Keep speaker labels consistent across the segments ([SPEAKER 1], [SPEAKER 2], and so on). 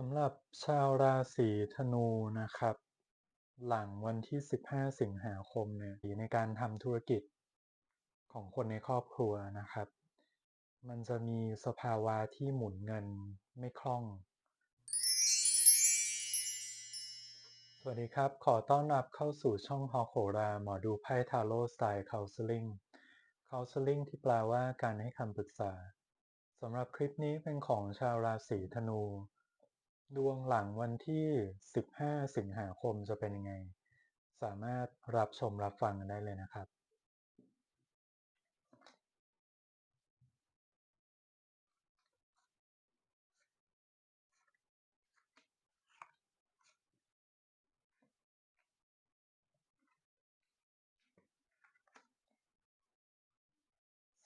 [SPEAKER 1] สำหรับชาวราศีธนูนะครับ หลังวันที่ 15 สิงหาคมเนี่ยในการทำธุรกิจของคนในครอบครัวนะครับ มันจะมีสภาวะที่หมุนเงินไม่คล่อง สวัสดีครับ ขอต้อนรับเข้าสู่ช่องฮอโคราหมอดูไพ่ทาโร่สไตล์คาลเซลิงคาลเซลิงที่แปลว่าการให้คำปรึกษาสำหรับคลิปนี้เป็นของชาวราศีธนู ดวงหลังวันที่ 15 สิงหาคมจะเป็นยังไง สามารถรับชมรับฟังกันได้เลยนะครับ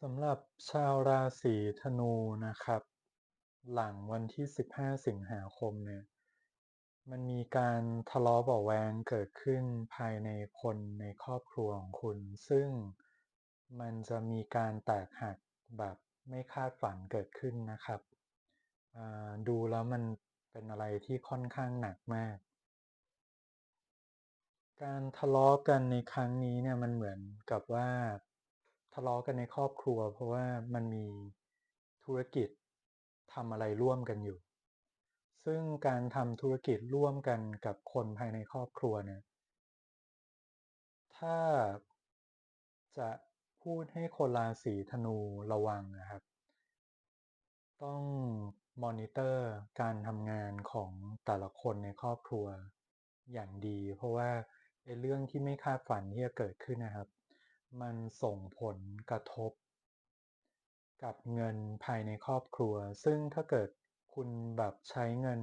[SPEAKER 1] สำหรับชาวราศีธนูนะครับ หลังวันที่15สิงหาคมเนี่ยมันมีการทะเลาะเบาะแวงเกิดขึ้นภายในคนในครอบครัวของคุณ ซึ่งมันจะมีการแตกหักแบบไม่คาดฝันเกิดขึ้นนะครับดูแล้วมันเป็นอะไรที่ค่อนข้างหนักมาก การทะเลาะกันในครั้งนี้เนี่ยมันเหมือนกับว่าทะเลาะกันในครอบครัว เพราะว่ามันมีธุรกิจ ทำอะไรร่วมกันอยู่ ซึ่งการทำธุรกิจร่วมกันกับคนภายในครอบครัวเนี่ย ถ้าจะพูดให้คนราศีธนูระวังนะครับ ต้องมอนิเตอร์การทำงานของแต่ละคนในครอบครัวอย่างดี เพราะว่าไอ้เรื่องที่ไม่คาดฝันที่จะเกิดขึ้นนะครับ มันส่งผลกระทบ กับเงินภายในครอบครัว ซึ่งถ้าเกิดคุณแบบใช้เงิน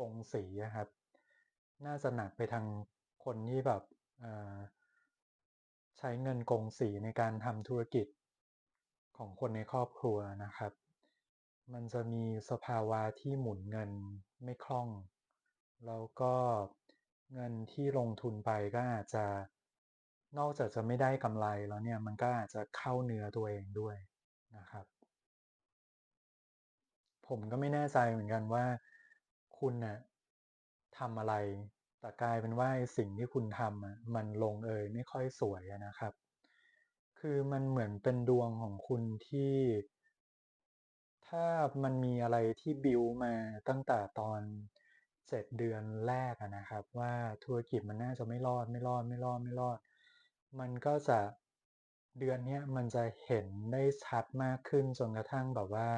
[SPEAKER 1] กงสีครับ น่าจะหนักไปทางคนที่แบบใช้เงินกงสีในการทำธุรกิจของคนในครอบครัวนะครับ มันจะมีสภาวะที่หมุนเงินไม่คล่อง แล้วก็เงินที่ลงทุนไปก็อาจจะนอกจากจะไม่ได้กำไรแล้วเนี่ยมันก็อาจจะเข้าเนื้อตัวเองด้วยนะครับ ผมก็ไม่แน่ใจเหมือนกันว่า คุณนะ่ะทำอะไร แต่กลายเป็นว่าสิ่งที่คุณทำมันลงเอยไม่ค่อยสวยนะครับ คือมันเหมือนเป็นดวงของคุณที่ ถ้ามันมีอะไรที่บิวมาตั้งแต่ตอนเจ็ดเดือนแรกนะครับ ว่าธุรกิจมันน่าจะไม่รอดไม่รอดไม่รอดไม่รอด มันก็จะเดือนนี้มันจะเห็นได้ชัดมากขึ้นจนกระทั่งแบบว่า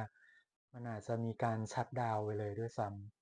[SPEAKER 1] มันอาจจะมีการชัดดาวไปเลยด้วยซ้ำ